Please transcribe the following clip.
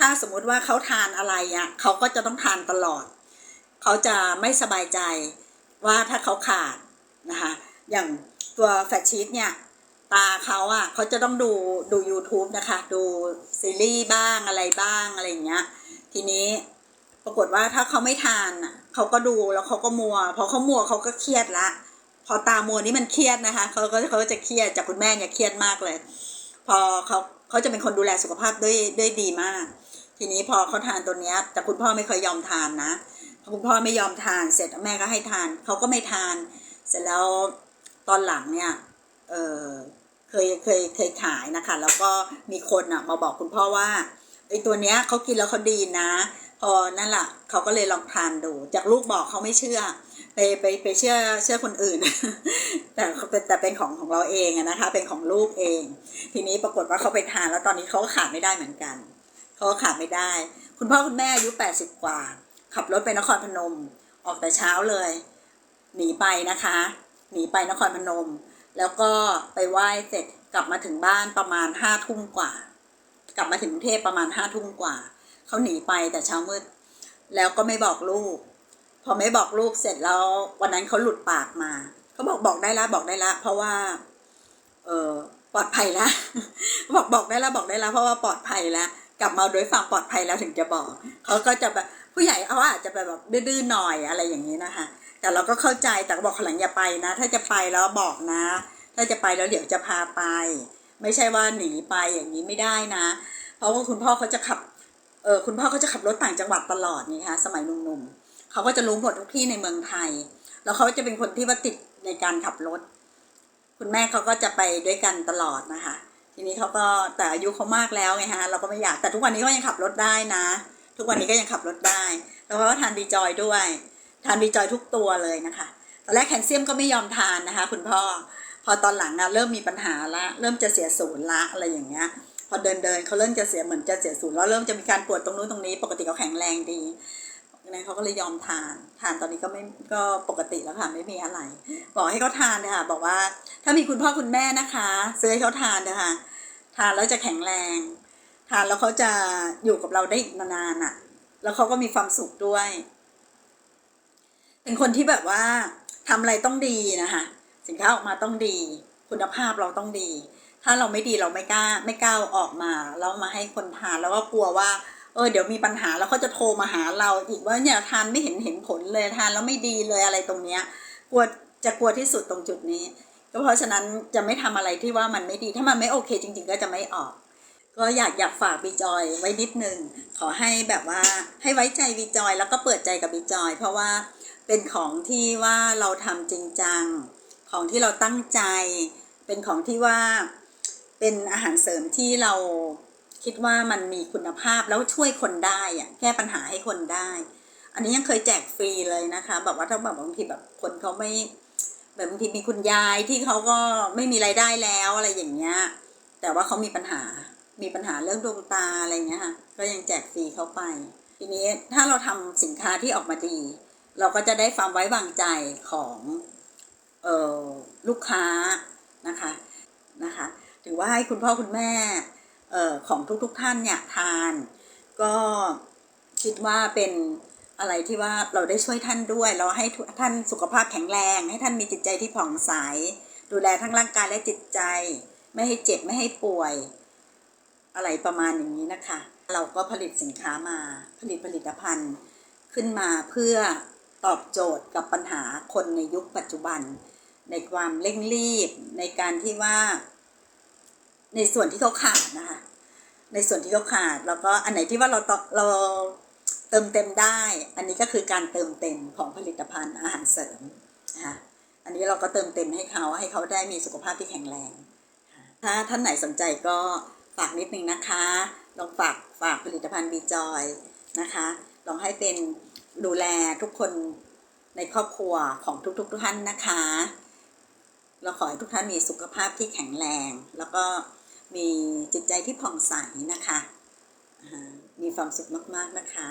ถ้าสมมุติว่าเขาทานอะไรอะเขาก็จะต้องทานตลอด เขาจะไม่สบายใจว่าถ้าเขาขาดนะคะอย่างตัวแฟตชีสเนี่ยตาเขาอะเขาจะต้องดูดู YouTube นะคะ ดูซีรีส์บ้างอะไรบ้างอะไรอย่างเงี้ยทีนี้ปรากฏว่าถ้าเขาไม่ทานเขาก็ดูแล้วเขาก็มัว พอเขามัวเขาก็เครียดละ พอตามัวนี่มันเครียดนะคะเขาก็เขาจะเครียดจากคุณแม่เนี่ยเครียดมากเลย พอเขาเขาจะเป็นคนดูแลสุขภาพด้วยด้วยดีมาก ทีนี้พอเขาทานตัวเนี้ย แต่คุณพ่อไม่เคยยอมทานนะคุณพ่อไม่ยอมทานเสร็จแม่ก็ให้ทานเขาก็ไม่ทาน เสร็จแล้วตอนหลังเนี่ยเออเคยเคยเคยขายนะคะ แล้วก็มีคนอะมาบอกคุณพ่อว่าไอ้ตัวเนี้ยเขากินแล้วเขาดีนะ พอนั่นแหละเขาก็เลยลองทานดู จากลูกบอกเขาไม่เชื่อ ไปไปไปเชื่อเชื่อคนอื่น แต่แต่เป็นของของเราเองนะคะ เป็นของลูกเอง ทีนี้ปรากฏว่าเขาไปทานแล้วตอนนี้เขาก็ขาดไม่ได้เหมือนกันเขาขาดไม่ได้ คุณพ่อคุณแม่อายุแปดสิบกว่า ขับรถไปนครพนม ออกแต่เช้าเลย หนีไปนะคะ หนีไปนครพนม แล้วก็ไปไหว้เสร็จกลับมาถึงบ้านประมาณห้าทุ่มกว่า กลับมาถึงกรุงเทพประมาณห้าทุ่มกว่า เขาหนีไปแต่เช้ามืด แล้วก็ไม่บอกลูก พอไม่บอกลูกเสร็จแล้ว วันนั้นเขาหลุดปากมาเขาบอกบอกได้ละบอกได้ละ เพราะว่า เออปลอดภัยแล้วบอกบอกได้แล้วบอกได้แล้วเพราะว่าปลอดภัยแล้วกลับมาโดยฝั่งปลอดภัยแล้วถึงจะบอกเขาก็จะแบบผู้ใหญ่เขาอาจจะแบบดื้อหน่อยอะไรอย่างนี้นะคะ แต่เราก็เข้าใจแต่ก็บอกขลังอย่าไปนะ ถ้าจะไปแล้วบอกนะ ถ้าจะไปแล้วเดี๋ยวจะพาไป ไม่ใช่ว่าหนีไปอย่างนี้ไม่ได้นะ เพราะว่าคุณพ่อเขาจะขับเออคุณพ่อเขาจะขับรถต่างจังหวัดตลอดนี่คะสมัยหนุ่มๆ เขาก็จะรู้หมดทุกที่ในเมืองไทย แล้วเขาจะเป็นคนที่ว่าติดในการขับรถ คุณแม่เขาก็จะไปด้วยกันตลอดนะคะ ทีนี้เขาก็แต่อายุเขามากแล้วไงฮะเราก็ไม่อยากแต่ทุกวันนี้ก็ยังขับรถได้นะ ทุกวันนี้ก็ยังขับรถได้ แล้วเขาก็ทานบีจอยด้วยทานบีจอยทุกตัวเลยนะคะตอนแรกแคลเซียมก็ไม่ยอมทานนะคะ คุณพ่อพอตอนหลังอะเริ่มมีปัญหาละเริ่มจะเสียศูนย์ละอะไรอย่างเงี้ยพอเดินเดินเขาเริ่มจะเสียเหมือนจะเสียศูนย์แล้วเริ่มจะมีการปวดตรงนู้นตรงนี้ ปกติเขาแข็งแรงดี นั้นเขาก็เลยยอมทาน ทานตอนนี้ก็ไม่ก็ปกติแล้วค่ะไม่มีอะไร บอกให้เขาทานนะคะบอกว่าถ้ามีคุณพ่อคุณแม่นะคะซื้อให้เขาทานนะคะทานแล้วจะแข็งแรง ทานแล้วเขาจะอยู่กับเราได้อีกนานๆอะ แล้วเขาก็มีความสุขด้วย เป็นคนที่แบบว่าทำอะไรต้องดีนะคะสินค้าออกมาต้องดี คุณภาพเราต้องดี ถ้าเราไม่ดีเราไม่กล้าไม่กล้าออกมาแล้วมาให้คนทานแล้วก็กลัวว่า เออเดี๋ยวมีปัญหาแล้วเขาจะโทรมาหาเราอีกว่าเนี่ยทานไม่เห็นเห็นผลเลยทานแล้วไม่ดีเลยอะไรตรงเนี้ยกลัวจะกลัวที่สุดตรงจุดนี้ก็เพราะฉะนั้นจะไม่ทำอะไรที่ว่ามันไม่ดีถ้ามันไม่โอเค จริง ๆ ก็จะไม่ออก ก็อยากอยากฝากบีจอยไว้นิดนึงขอให้แบบว่าให้ไว้ใจบีจอยแล้วก็เปิดใจกับบีจอย เพราะว่าเป็นของที่ว่าเราทำจริงจังของที่เราตั้งใจ เป็นของที่ว่าเป็นอาหารเสริมที่เรา คิดว่ามันมีคุณภาพแล้วช่วยคนได้อะแก้ปัญหาให้คนได้ อันนี้ยังเคยแจกฟรีเลยนะคะแบบว่าถ้าแบบบางทีแบบคนเขาไม่แบบบางทีมีคุณยายที่เขาก็ไม่มีไรายได้แล้วอะไรอย่างเงี้ย แต่ว่าเขามีปัญหา มีปัญหาเรื่องดวงตาอะไรเงี้ยค่ะ ก็ยังแจกฟรีเขาไป ทีนี้ถ้าเราทำสินค้าที่ออกมาดี เราก็จะได้ความไว้วางใจของเออลูกค้านะคะนะคะ ถือว่าให้คุณพ่อคุณแม่ ออของทุกๆทท่านเนี่ยทาน ก็คิดว่าเป็นอะไรที่ว่าเราได้ช่วยท่านด้วย เราให้ท่านสุขภาพแข็งแรง ให้ท่านมีจิตใจที่ผ่องใส ดูแลทั้งร่างกายและจิตใจ ไม่ให้เจ็บไม่ให้ป่วย อะไรประมาณอย่างนี้นะคะ เราก็ผลิตสินค้ามาผลิตผลิตภัณฑ์ขึ้นมาเพื่อตอบโจทย์กับปัญหาคนในยุคปัจจุบัน ในความเร่งรีบในการที่ว่า ในส่วนที่เขาขาดนะคะ ในส่วนที่เขาขาดแล้วก็อันไหนที่ว่าเราเราเติมเต็มได้ อันนี้ก็คือการเติมเต็มของผลิตภัณฑ์อาหารเสริมนะคะอันนี้เราก็เติมเต็มให้เขาให้เขาได้มีสุขภาพที่แข็งแรง ถ้าท่านไหนสนใจก็ฝากนิดนึงนะคะ ลองฝากฝากผลิตภัณฑ์บีจอยนะคะ ลองให้เป็นดูแลทุกคนในครอบครัวของทุกๆททท่านนะคะ เราขอให้ทุกท่านมีสุขภาพที่แข็งแรง แล้วก็ มีจิตใจที่ผ่องใสนะคะ มีความสุขมากๆนะคะ